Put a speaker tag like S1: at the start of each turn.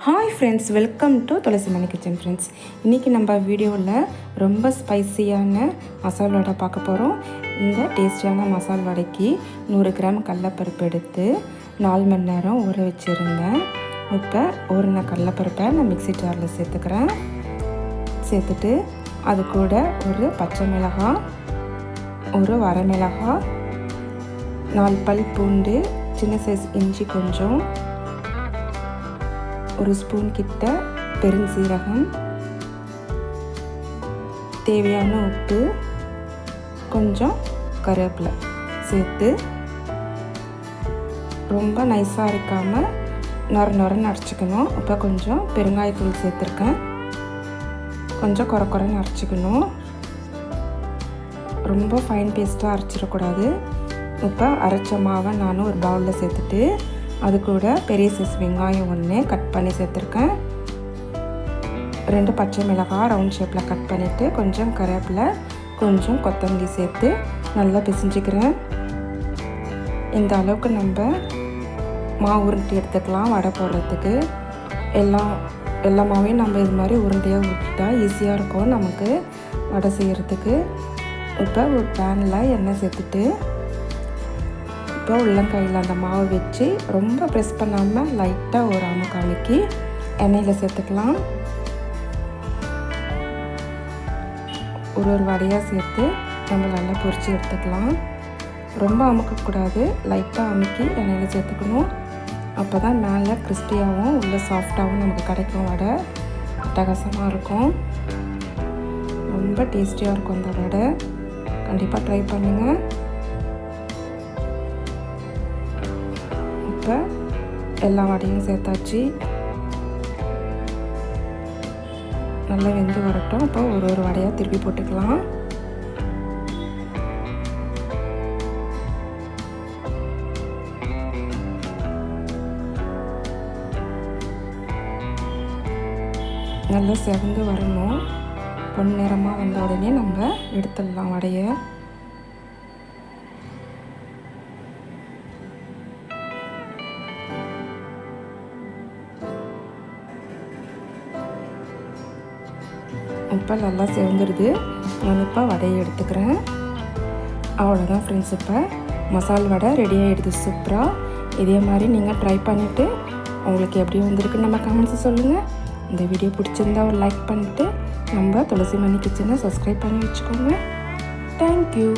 S1: Hi friends welcome to Thulasi Mani kitchen friends இன்றைக்கி நம்ம வீடியோவில் ரொம்ப ஸ்பைசியான மசால் வடை பார்க்க போகிறோம் இந்த டேஸ்டியான மசால் வடைக்கு நூறு கிராம் கடலப்பருப்பு எடுத்து நாலு மணி நேரம் ஊற வச்சுருந்தேன் இப்போ ஊறின கடலப்பருப்பை நான் மிக்ஸி ஜாரில் சேர்த்துக்கிறேன். சேர்த்துட்டு அது கூட ஒரு பச்சை மிளகாய் ஒரு வரமிளகாய் நாலு பல் பூண்டு சின்ன சைஸ் இஞ்சி கொஞ்சம் ஒரு ஸ்பூன் கிட்ட பெருஞ்சீரகம் தேவையான உப்பு கொஞ்சம் கருவேப்பிலை சேர்த்து ரொம்ப நைஸாக இருக்காமல் நொர நொரன்னு அரைச்சிக்கணும். இப்போ கொஞ்சம் பெருங்காயத்தூள் சேர்த்துருக்கேன். கொஞ்சம் குறை குறைன்னு அரைச்சிக்கணும். ரொம்ப ஃபைன் பேஸ்ட்டாக அரைச்சிடக்கூடாது. இப்போ அரைச்ச மாவை நானும் ஒரு பவுலில் சேர்த்துட்டு அது கூட பெரிய சைஸ் வெங்காயம் ஒன்று கட் பண்ணி சேர்த்துருக்கேன். ரெண்டு பச்சை மிளகாய் ரவுண்ட் ஷேப்பில் கட் பண்ணிவிட்டு கொஞ்சம் கருவேப்பிலை கொஞ்சம் கொத்தமல்லி சேர்த்து நல்லா பிசைஞ்சிக்கிறேன். இந்த அளவுக்கு நம்ம மாவு உருட்டி எடுத்துக்கலாம் வடை போடுறதுக்கு. எல்லாம் எல்லா மாவையும் நம்ம இது மாதிரி உருண்டையாக உருட்டிட்டா ஈஸியாக இருக்கும் நமக்கு வடை செய்கிறதுக்கு இப்போ ஒரு பேனில் எண்ணெய் சேர்த்துட்டு இப்போ உள்ளங்கையில் அந்த மாவு வச்சு ரொம்ப ப்ரெஸ் பண்ணாமல் லைட்டாக ஒரு அமுக்கு எண்ணெயில் சேர்த்துக்கலாம். ஒரு ஒரு வடையாக சேர்த்து நம்ம நல்லா பொரித்து எடுத்துக்கலாம். ரொம்ப அமுக்கக்கூடாது லைட்டாக அமுக்கி எண்ணெயில் சேர்த்துக்கணும். அப்போ தான் மேலே கிறிஸ்பியாகவும் உள்ளே சாஃப்டாகவும் நமக்கு கிடைக்கும் வடை. அட்டகாசமாக இருக்கும். ரொம்ப டேஸ்டியாக இருக்கும் அந்த வடை. கண்டிப்பாக ட்ரை பண்ணுங்கள் எல்லா வடையும் சேர்த்தாச்சு. நல்லா வெந்து வரட்டும். இப்போ ஒரு ஒரு வடையாக திருப்பி போட்டுக்கலாம். நல்லா செவந்து வரணும். பொன் நிறமாக வந்த உடனே நம்ம எடுத்துடலாம் வடையை. இப்போ நல்லா செவந்துடுது. நான் இப்போ வடையை எடுத்துக்கிறேன். அவ்வளோதான் ஃப்ரெண்ட்ஸ் இப்போ. மசால் வடை ரெடி ஆகிடுது சூப்பராக இதே மாதிரி நீங்கள் ட்ரை பண்ணிவிட்டு உங்களுக்கு எப்படி வந்திருக்குன்னு நம்ம கமெண்ட்ஸ் சொல்லுங்கள் இந்த வீடியோ பிடிச்சிருந்தா ஒரு லைக் பண்ணிவிட்டு நம்ம துளசி மணி கிச்சனை சப்ஸ்கிரைப் பண்ணி வச்சுக்கோங்க. தேங்க்யூ